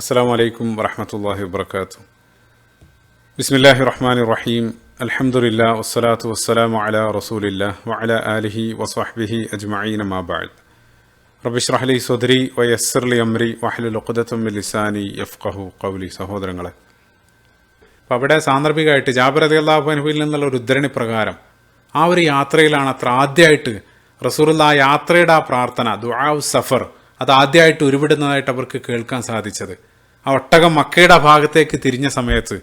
അസ്സാം വലൈക്കും വറഹമത്തല്ലാഹി വാത്തു ബിസ്മില്ലാഹി റഹ്മാൻ റഹീം. അലഹമുല്ല വസ്സലാത്തു വസ്സലാമു അല റസൂലില്ല വഅല ആലിഹി വസ്വഹ്ബിഹി അജ്മഈന മാബാദ് ബഅദ്. സുധരി വയസ്സർലി അമ്രി മിൻ ലിസാനി യഫ്ഖഹു ഖൗലി. സഹോദരങ്ങളെ അപ്പോൾ അവിടെ സാന്ദർഭികമായിട്ട് ജാബിർ അലി അള്ളാഹുബനുവിൽ നിന്നുള്ള ഒരു ഉദ്ധരണി പ്രകാരം ആ ഒരു യാത്രയിലാണ് അത്ര ആദ്യമായിട്ട് റസൂറുള്ള ആ യാത്രയുടെ ആ പ്രാർത്ഥന ദുആഉ സഫർ അത് ആദ്യമായിട്ട് ഉരുവിടുന്നതായിട്ട് അവർക്ക് കേൾക്കാൻ സാധിച്ചത്. ആ ഒട്ടകം മക്കയുടെ ഭാഗത്തേക്ക് തിരിഞ്ഞ സമയത്ത്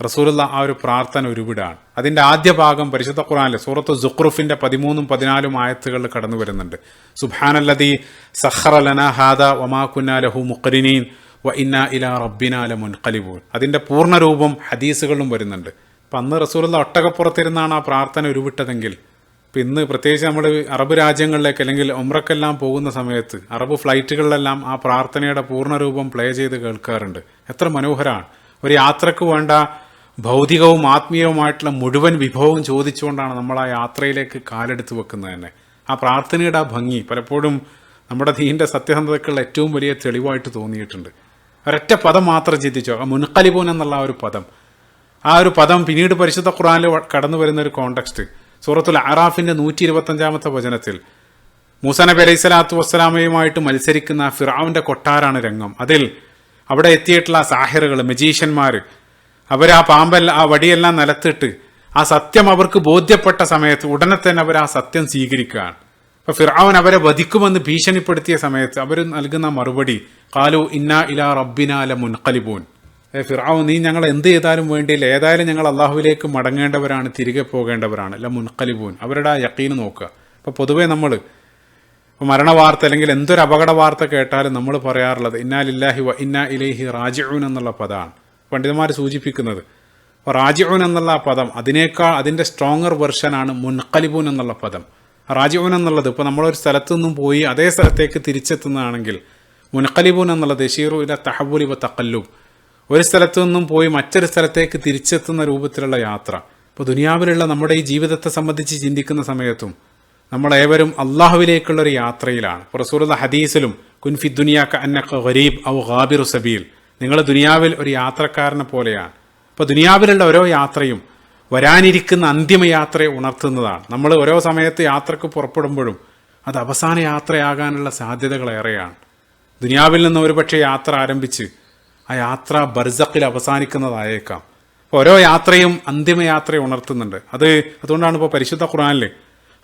റസൂലുള്ള ആ ഒരു പ്രാർത്ഥന ഉരുവിടാണ് അതിന്റെ ആദ്യ ഭാഗം പരിശുദ്ധ ഖുറാനിലെ സൂറത്ത് സുഖ്രുഫിന്റെ പതിമൂന്നും പതിനാലും ആയത്തുകൾ കടന്നു വരുന്നുണ്ട്. സുബാനല്ലതി സഹറലന ഹാദ വമാ ലഹു മുഖരിനീൻ വ ഇന്ന ഇല റബ്ബിനാല മുൻകലിബൂൻ അതിന്റെ പൂർണരൂപം ഹദീസുകളിലും വരുന്നുണ്ട്. അപ്പം അന്ന് റസൂലുള്ള ഒട്ടകപ്പുറത്തിരുന്നാണ് ആ പ്രാർത്ഥന ഉരുവിട്ടതെങ്കിൽ ഇപ്പം ഇന്ന് പ്രത്യേകിച്ച് നമ്മൾ അറബ് രാജ്യങ്ങളിലേക്ക് അല്ലെങ്കിൽ ഒമ്രക്കെല്ലാം പോകുന്ന സമയത്ത് അറബ് ഫ്ലൈറ്റുകളിലെല്ലാം ആ പ്രാർത്ഥനയുടെ പൂർണരൂപം പ്ലേ ചെയ്ത് കേൾക്കാറുണ്ട്. എത്ര മനോഹരമാണ് ഒരു യാത്രയ്ക്ക് വേണ്ട ഭൗതികവും ആത്മീയവുമായിട്ടുള്ള മുഴുവൻ വിഭവവും ചോദിച്ചുകൊണ്ടാണ് നമ്മൾ ആ യാത്രയിലേക്ക് കാലെടുത്ത് വെക്കുന്നത് തന്നെ. ആ പ്രാർത്ഥനയുടെ ആ ഭംഗി പലപ്പോഴും നമ്മുടെ ദീന്റെ സത്യസന്ധതയ്ക്കുള്ള ഏറ്റവും വലിയ തെളിവായിട്ട് തോന്നിയിട്ടുണ്ട്. ഒരൊറ്റ പദം മാത്രം ചിന്തിച്ചോ? ആ മുൻകലിബൂൻ എന്നുള്ള ആ ഒരു പദം. ആ ഒരു പദം പിന്നീട് പരിശുദ്ധ ഖുറാനിൽ കടന്നു വരുന്ന ഒരു കോണ്ടക്സ്റ്റ് സൂറത്തുൽ അറാഫിന്റെ നൂറ്റി ഇരുപത്തഞ്ചാമത്തെ വചനത്തിൽ മൂസ നബി അലൈഹി സ്വലാത്തു വസ്സലാമയുമായിട്ട് മത്സരിക്കുന്ന ഫിറാവിന്റെ കൊട്ടാരാണ് രംഗം. അതിൽ അവിടെ എത്തിയിട്ടുള്ള സാഹിറുകൾ മജീഷ്യന്മാർ അവർ ആ പാമ്പെല്ലാം ആ വടിയെല്ലാം നിലത്തിട്ട് ആ സത്യം അവർക്ക് ബോധ്യപ്പെട്ട സമയത്ത് ഉടനെ തന്നെ അവർ ആ സത്യം സ്വീകരിക്കുകയാണ്. അപ്പൊ ഫിറാവൻ അവരെ വധിക്കുമെന്ന് ഭീഷണിപ്പെടുത്തിയ സമയത്ത് അവർ നൽകുന്ന മറുപടി കാലു ഇന്ന ഇല റബ്ബിനാല മുൻകലിബൂൻ ഫിറാവ് നീ ഞങ്ങൾ എന്ത് ചെയ്താലും വേണ്ടിയില്ല. ഏതായാലും ഞങ്ങൾ അള്ളാഹുവിലേക്ക് മടങ്ങേണ്ടവരാണ് തിരികെ പോകേണ്ടവരാണ്. അല്ല മുൻകലിബൂൻ അവരുടെ ആ യക്കീന് നോക്കുക. അപ്പോൾ പൊതുവേ നമ്മൾ ഇപ്പോൾ മരണവാർത്ത അല്ലെങ്കിൽ എന്തൊരു അപകട വാർത്ത കേട്ടാലും നമ്മൾ പറയാറുള്ളത് ഇന്നാലില്ലാഹി വ ഇന്ന ഇലൈഹി റാജിഊൻ എന്നുള്ള പദമാണ് പണ്ഡിതന്മാർ സൂചിപ്പിക്കുന്നത്. അപ്പോൾ റാജിഊൻ എന്നുള്ള പദം അതിനേക്കാൾ അതിന്റെ സ്ട്രോങ്ങർ വെർഷനാണ് മുൻകലിബൂൻ എന്നുള്ള പദം. റാജിഊൻ എന്നുള്ളത് ഇപ്പോൾ നമ്മളൊരു സ്ഥലത്തു നിന്നും പോയി അതേ സ്ഥലത്തേക്ക് തിരിച്ചെത്തുന്നതാണെങ്കിൽ മുൻകലിബൂൻ എന്നുള്ളത് ഷീറു ഇല തഹബുലിബ തക്കല്ലൂബ് തക്കല്ലും ഒരു സ്ഥലത്തു നിന്നും പോയി മറ്റൊരു സ്ഥലത്തേക്ക് തിരിച്ചെത്തുന്ന രൂപത്തിലുള്ള യാത്ര. ഇപ്പോൾ ദുനിയാവിലുള്ള നമ്മുടെ ഈ ജീവിതത്തെ സംബന്ധിച്ച് ചിന്തിക്കുന്ന സമയത്തും നമ്മളേവരും അള്ളാഹുവിലേക്കുള്ള ഒരു യാത്രയിലാണ് റസൂലുള്ള ഹദീസിലും കുൻഫി ദുനിയാക്ക അന്നക്ക ഗരീബ് ഔ ഗാബിറു സബീൽ. നിങ്ങൾ ദുനിയാവിൽ ഒരു യാത്രക്കാരനെ പോലെയാണ്. ഇപ്പോൾ ദുനിയാവിലുള്ള ഓരോ യാത്രയും വരാനിരിക്കുന്ന അന്തിമ യാത്രയെ ഉണർത്തുന്നതാണ്. നമ്മൾ ഓരോ സമയത്ത് യാത്രയ്ക്ക് പുറപ്പെടുമ്പോഴും അത് അവസാന യാത്രയാകാനുള്ള സാധ്യതകളേറെയാണ്. ദുനിയാവിൽ നിന്ന് ഒരുപക്ഷെ യാത്ര ആരംഭിച്ച് ആ യാത്ര ബർസക്കിൽ അവസാനിക്കുന്നതായേക്കാം. ഓരോ യാത്രയും അന്തിമ യാത്രയെ ഉണർത്തുന്നുണ്ട്. അത് അതുകൊണ്ടാണ് ഇപ്പോൾ പരിശുദ്ധ ഖുറാനിൽ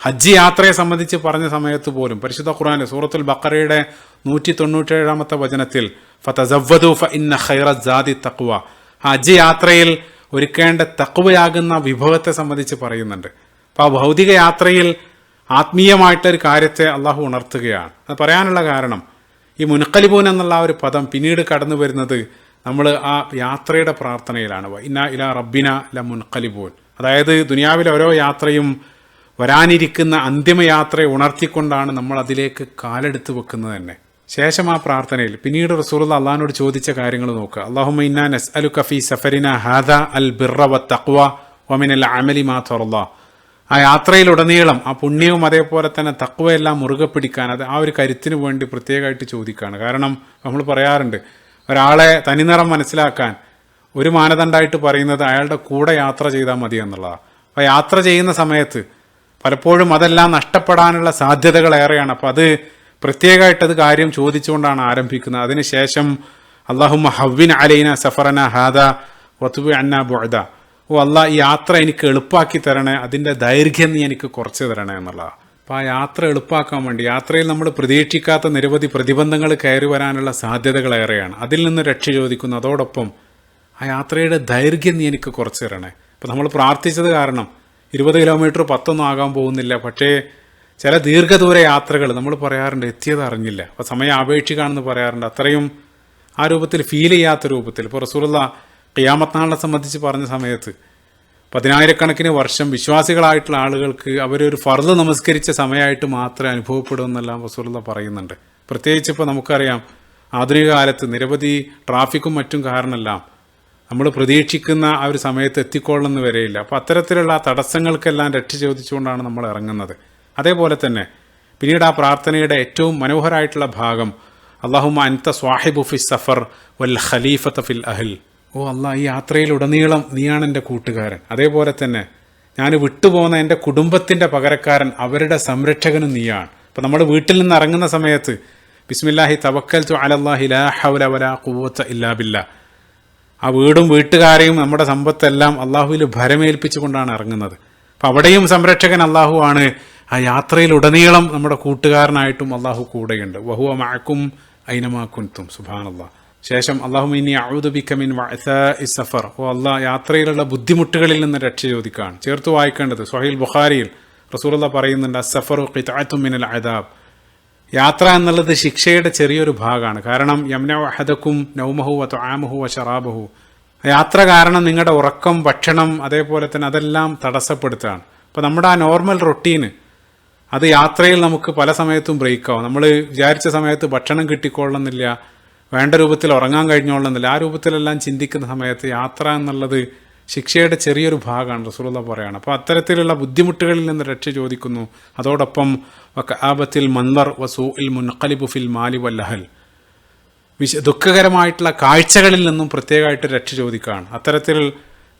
ഹജ്ജ് യാത്രയെ സംബന്ധിച്ച് പറഞ്ഞ സമയത്ത് പോലും പരിശുദ്ധ ഖുറാനിൽ സൂറത്തുൽ ബക്കറയുടെ നൂറ്റി തൊണ്ണൂറ്റേഴാമത്തെ വചനത്തിൽ ഫതസവ്വദു ഫ ഇന്ന ഖൈറ ജാതി തക്വ ഹജ്ജ് യാത്രയിൽ ഒരുക്കേണ്ട തക്വയാകുന്ന വിഭവത്തെ സംബന്ധിച്ച് പറയുന്നുണ്ട്. അപ്പോൾ ആ ഭൗതിക യാത്രയിൽ ആത്മീയമായിട്ടൊരു കാര്യത്തെ അള്ളാഹു ഉണർത്തുകയാണ്. അത് പറയാനുള്ള കാരണം ഈ മുനക്കലിപൂൻ എന്നുള്ള ആ ഒരു പദം പിന്നീട് കടന്നു വരുന്നത് നമ്മൾ ആ യാത്രയുടെ പ്രാർത്ഥനയിലാണ്. ഇന്ന ഇല റബ്ബിന ല മുൻഖലിബൂൻ അതായത് ദുനിയാവിലെ ഓരോ യാത്രയും വരാനിരിക്കുന്ന അന്തിമയാത്രയെ ഉണർത്തിക്കൊണ്ടാണ് നമ്മൾ അതിലേക്ക് കാലെടുത്ത് വെക്കുന്നത് തന്നെ. ശേഷം ആ പ്രാർത്ഥനയിൽ പിന്നീട് റസൂലുള്ള അള്ളഹാനോട് ചോദിച്ച കാര്യങ്ങൾ നോക്കുക. അള്ളാഹുമ ഇന്നാ നസ് അലു കഫി സഫരിന ഹാദ അൽ ബിറ വ തക്വ ഒമിൻ അൽ അമലി മാ തുറല്ല ആ യാത്രയിലുടനീളം ആ പുണ്യവും അതേപോലെ തന്നെ തക്കവയെല്ലാം മുറുകെ പിടിക്കാൻ അത് ആ ഒരു കരുത്തിന് വേണ്ടി പ്രത്യേകമായിട്ട് ചോദിക്കുകയാണ്. കാരണം നമ്മൾ പറയാറുണ്ട് ഒരാളെ തനിനിറം മനസ്സിലാക്കാൻ ഒരു മാനദണ്ഡമായിട്ട് പറയുന്നത് അയാളുടെ കൂടെ യാത്ര ചെയ്താൽ മതി എന്നുള്ളതാണ്. അപ്പോൾ യാത്ര ചെയ്യുന്ന സമയത്ത് പലപ്പോഴും അതെല്ലാം നഷ്ടപ്പെടാനുള്ള സാധ്യതകൾ ഏറെയാണ്. അപ്പോൾ അത് പ്രത്യേകമായിട്ട് അത് കാര്യം ചോദിച്ചുകൊണ്ടാണ് ആരംഭിക്കുന്നത്. അതിനുശേഷം അള്ളാഹുമ്മ ഹവ്വിൻ അലൈന സഫറന ഹാദ വത്തുബ് അന്ന ബുഅദ. ഓ അല്ല ഈ യാത്ര എനിക്ക് എളുപ്പാക്കി തരണേ അതിന്റെ ദൈർഘ്യം നീ എനിക്ക് കുറച്ച് തരണേ എന്നുള്ളതാണ് അപ്പോൾ ആ യാത്ര എളുപ്പാക്കാൻ വേണ്ടി യാത്രയിൽ നമ്മൾ പ്രതീക്ഷിക്കാത്ത നിരവധി പ്രതിബന്ധങ്ങൾ കയറി വരാനുള്ള സാധ്യതകൾ ഏറെയാണ്. അതിൽ നിന്ന് രക്ഷ ചോദിക്കുന്നു. അതോടൊപ്പം ആ യാത്രയുടെ ദൈർഘ്യം നീ എനിക്ക് കുറച്ച് തരണേ. അപ്പോൾ നമ്മൾ പ്രാർത്ഥിച്ചത് കാരണം ഇരുപത് കിലോമീറ്റർ പത്തൊന്നും ആകാൻ പോകുന്നില്ല. പക്ഷേ ചില ദീർഘദൂര യാത്രകൾ നമ്മൾ പറയാറുണ്ട് എത്തിയത് അറിഞ്ഞില്ല. അപ്പോൾ സമയം ആപേക്ഷിക്കാണെന്ന് പറയാറുണ്ട്. അത്രയും ആ രൂപത്തിൽ ഫീൽ ചെയ്യാത്ത രൂപത്തിൽ. ഇപ്പോൾ റസൂലുള്ള ഖിയാമത്ത് നാളിനെ സംബന്ധിച്ച് പറഞ്ഞ സമയത്ത് പതിനായിരക്കണക്കിന് വർഷം വിശ്വാസികളായിട്ടുള്ള ആളുകൾക്ക് അവരൊരു ഫർദ് നമസ്കരിച്ച സമയമായിട്ട് മാത്രമേ അനുഭവപ്പെടൂ എന്നെല്ലാം റസൂലുള്ള പറയുന്നുണ്ട്. പ്രത്യേകിച്ച് ഇപ്പോൾ നമുക്കറിയാം ആധുനിക കാലത്ത് നിരവധി ട്രാഫിക്കും മറ്റും കാരണമെല്ലാം നമ്മൾ പ്രതീക്ഷിക്കുന്ന ആ ഒരു സമയത്ത് എത്തിക്കൊള്ളുന്ന വരെയില്ല. അപ്പോൾ അത്തരത്തിലുള്ള തടസ്സങ്ങൾക്കെല്ലാം രക്ഷ ചോദിച്ചുകൊണ്ടാണ് നമ്മൾ ഇറങ്ങുന്നത്. അതേപോലെ തന്നെ പിന്നീട് ആ പ്രാർത്ഥനയുടെ ഏറ്റവും മനോഹരമായിട്ടുള്ള ഭാഗം അള്ളാഹുമ അൻത സ്വാഹിബു ഫി സഫർ വൽ ഖലീഫത്ത് ഫിൽ അഹിൽ. ഓ അല്ല ഈ യാത്രയിലുടനീളം നീയാണ് എന്റെ കൂട്ടുകാരൻ. അതേപോലെ തന്നെ ഞാൻ വിട്ടുപോകുന്ന എന്റെ കുടുംബത്തിന്റെ പകരക്കാരൻ അവരുടെ സംരക്ഷകനും നീയാണ്. അപ്പം നമ്മൾ വീട്ടിൽ നിന്ന് ഇറങ്ങുന്ന സമയത്ത് ബിസ്മില്ലാഹി തവക്കൽ തു അലല്ലാഹി ലാ ഹൗല വലാ ഇല്ലാ ആ വീടും വീട്ടുകാരെയും നമ്മുടെ സമ്പത്തെല്ലാം അള്ളാഹുവിൽ ഭരമേൽപ്പിച്ചുകൊണ്ടാണ് ഇറങ്ങുന്നത്. അപ്പം അവിടെയും സംരക്ഷകൻ അള്ളാഹു ആണ്. ആ യാത്രയിലുടനീളം നമ്മുടെ കൂട്ടുകാരനായിട്ടും അള്ളാഹു കൂടെയുണ്ട്. വഹുവ മഴക്കും സുഹാൻ സുബാനല്ലാ ശേഷം അള്ളാഹു ഇനി ഔദുബിക്കമിൻ സഫർ. ഓ അള്ളാഹ് യാത്രയിലുള്ള ബുദ്ധിമുട്ടുകളിൽ നിന്ന് രക്ഷ ചോദിക്കുകയാണ് ചേർത്ത് വായിക്കേണ്ടത് സൊഹൈൽ ബുഖാരിയിൽ റസൂലുള്ള പറയുന്നുണ്ട് സഫർ ഖിതാത്തുമിനൽ അദാബ്. യാത്ര എന്നുള്ളത് ശിക്ഷയുടെ ചെറിയൊരു ഭാഗമാണ്. കാരണം യമുന അഹദക്കും നൗമഹു വ ആമഹു വ ഷറാബഹു യാത്ര കാരണം നിങ്ങളുടെ ഉറക്കം ഭക്ഷണം അതേപോലെ തന്നെ അതെല്ലാം തടസ്സപ്പെടുത്തുകയാണ്. അപ്പോൾ നമ്മുടെ ആ നോർമൽ റൊട്ടീന് അത് യാത്രയിൽ നമുക്ക് പല സമയത്തും ബ്രേക്കാവും. നമ്മൾ വിചാരിച്ച സമയത്ത് ഭക്ഷണം കിട്ടിക്കൊള്ളുന്നില്ല. വേണ്ട രൂപത്തിൽ ഉറങ്ങാൻ കഴിഞ്ഞോളുന്നില്ല. ആ രൂപത്തിലെല്ലാം ചിന്തിക്കുന്ന സമയത്ത് യാത്ര എന്നുള്ളത് ശിക്ഷയുടെ ചെറിയൊരു ഭാഗമാണ് റസൂലുള്ള പറയാണ്. അപ്പോൾ അത്തരത്തിലുള്ള ബുദ്ധിമുട്ടുകളിൽ നിന്ന് രക്ഷ ചോദിക്കുന്നു. അതോടൊപ്പം ആപത്തിൽ മന്ദർ വസൂ ഇൽ മുൻഖലിബു ഫിൽ മാലി വല്ലഹൽ വിശ ദുഃഖകരമായിട്ടുള്ള കാഴ്ചകളിൽ നിന്നും പ്രത്യേകമായിട്ട് രക്ഷ ചോദിക്കുകയാണ്. അത്തരത്തിൽ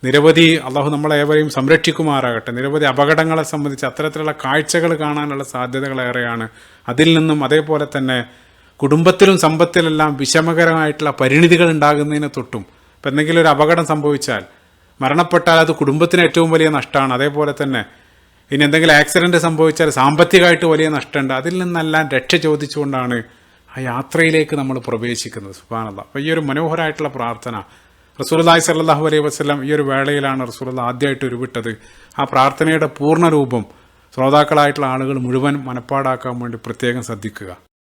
നിരവധി അള്ളാഹു നമ്മളേവരെയും സംരക്ഷിക്കുമാറാകട്ടെ. നിരവധി അപകടങ്ങളെ സംബന്ധിച്ച് അത്തരത്തിലുള്ള കാഴ്ചകൾ കാണാനുള്ള സാധ്യതകളേറെയാണ്. അതിൽ നിന്നും അതേപോലെ തന്നെ കുടുംബത്തിലും സമ്പത്തിലെല്ലാം വിഷമകരമായിട്ടുള്ള പരിണിതികൾ ഉണ്ടാകുന്നതിന് തൊട്ടും ഇപ്പം എന്തെങ്കിലും ഒരു അപകടം സംഭവിച്ചാൽ മരണപ്പെട്ടാൽ അത് കുടുംബത്തിന് ഏറ്റവും വലിയ നഷ്ടമാണ്. അതേപോലെ തന്നെ ഇനി എന്തെങ്കിലും ആക്സിഡന്റ് സംഭവിച്ചാൽ സാമ്പത്തികമായിട്ട് വലിയ നഷ്ടമുണ്ട്. അതിൽ നിന്നെല്ലാം രക്ഷ ചോദിച്ചുകൊണ്ടാണ് ആ യാത്രയിലേക്ക് നമ്മൾ പ്രവേശിക്കുന്നത്. സുബാനല്ല അപ്പോൾ ഈ ഒരു മനോഹരമായിട്ടുള്ള പ്രാർത്ഥന റസൂലുള്ളാഹി സല്ലാഹു അലൈഹി വസ്ലം ഈ ഒരു വേളയിലാണ് റസൂലുള്ള ആദ്യമായിട്ട് ഉരുവിട്ടത്. ആ പ്രാർത്ഥനയുടെ പൂർണ രൂപം ശ്രോതാക്കളായിട്ടുള്ള ആളുകൾ മുഴുവൻ മനപ്പാടാക്കാൻ വേണ്ടി പ്രത്യേകം ശ്രദ്ധിക്കുക.